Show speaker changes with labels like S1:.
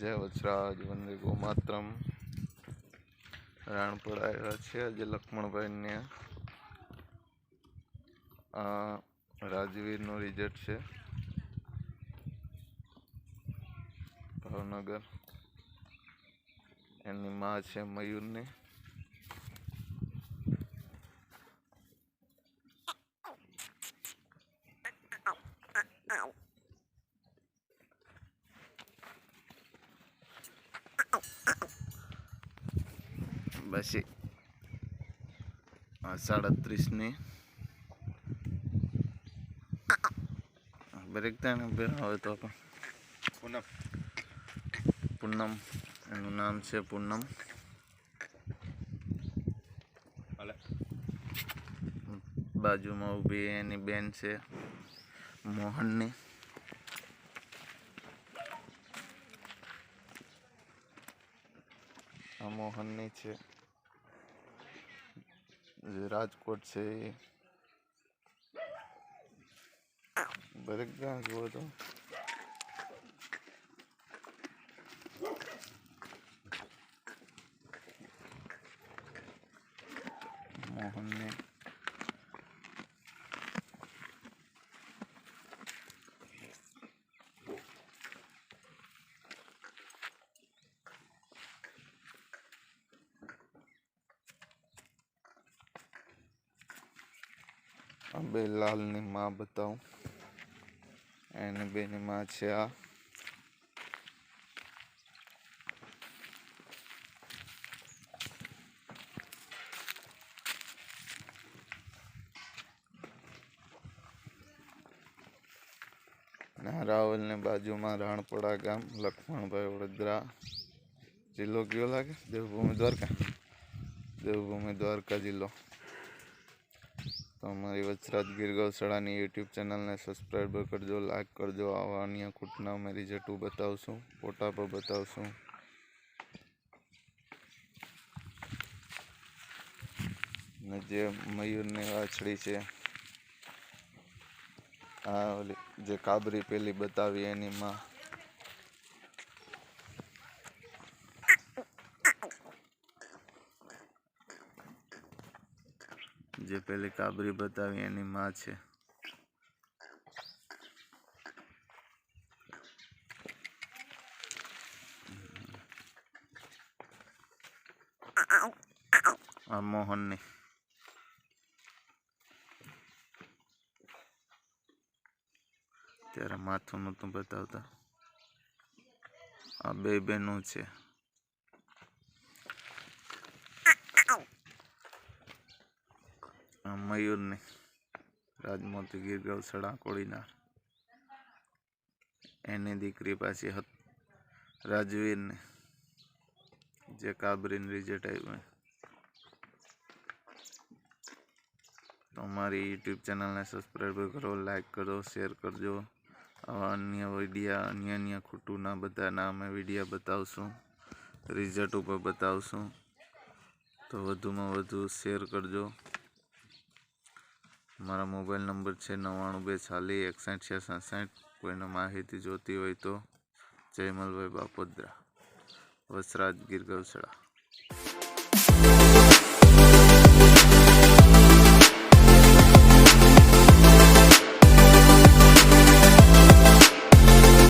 S1: જય વચરાજ, વંદે ગોમાત્રમ. રાણપુર આવ્યા છે આજે લક્ષ્મણભાઈને. આ રાજવીરનું રિઝલ્ટ છે. ભાવનગર. એની માં છે મયુરની. પછી સાડત્રીસની બ્રેક થાય બે હવે તો આપણે
S2: પૂનમ.
S1: પૂનમ. એનું નામ છે પૂનમ. બાજુમાં ઊભી એની બેન છે મોહનની. આ મોહનની છે. રાજકોટ છે એ દરેક ગામ જુઓ તો મોહનની આ બે લાલની માં બતાવું. એની બેની માં છે આ. રાવલની બાજુમાં રાણપડા ગામ લક્ષ્મણભાઈ વડોદરા. જિલ્લો કયો લાગે? દેવભૂમિ દ્વારકા? દેવભૂમિ દ્વારકા જિલ્લો. તો અમારી વચરાજ ગીર ગૌશાળાની યુટ્યુબ ચેનલને સબસ્ક્રાઈબ કરજો લાઈક કરજો. આવા અન્ય કૂટના મેરી જટું બતાવશું, ફોટા પર બતાવશું. ને જે મયુરની વાછડી છે, આ જે કાબરી પેલી બતાવી એની માં. જે પેલી કાબરી બતાવી એની માં છે. આ મોહનની. ત્યારે માથું નહોતું બતાવતા. આ બે બેનું છે આ મયુરની રાજમોતી ગીર ગૌશાળા કોળીનાર. એની દીકરી પાછી રાજવીરની જે કાબરીન રિઝલ્ટ આવ્યું તો અમારી યુટ્યુબ ચેનલને સબસ્ક્રાઈબ કરો લાઈક કરો શેર કરજો. આવા અન્ય વિડીયા અન્ય અન્ય ખોટુંના બધાના અમે વિડીયા બતાવશું રિઝલ્ટ ઉપર બતાવશું. તો વધુમાં વધુ શેર કરજો. મારા મોબાઈલ નંબર છે નવ્વાણું બે ચાલીસ, એકસઠ છ સડસઠ કોઈને માહિતી જોતી હોય તો જયમલભાઈ બાપોદરા, વસરાજ ગીર ગૌશાળા.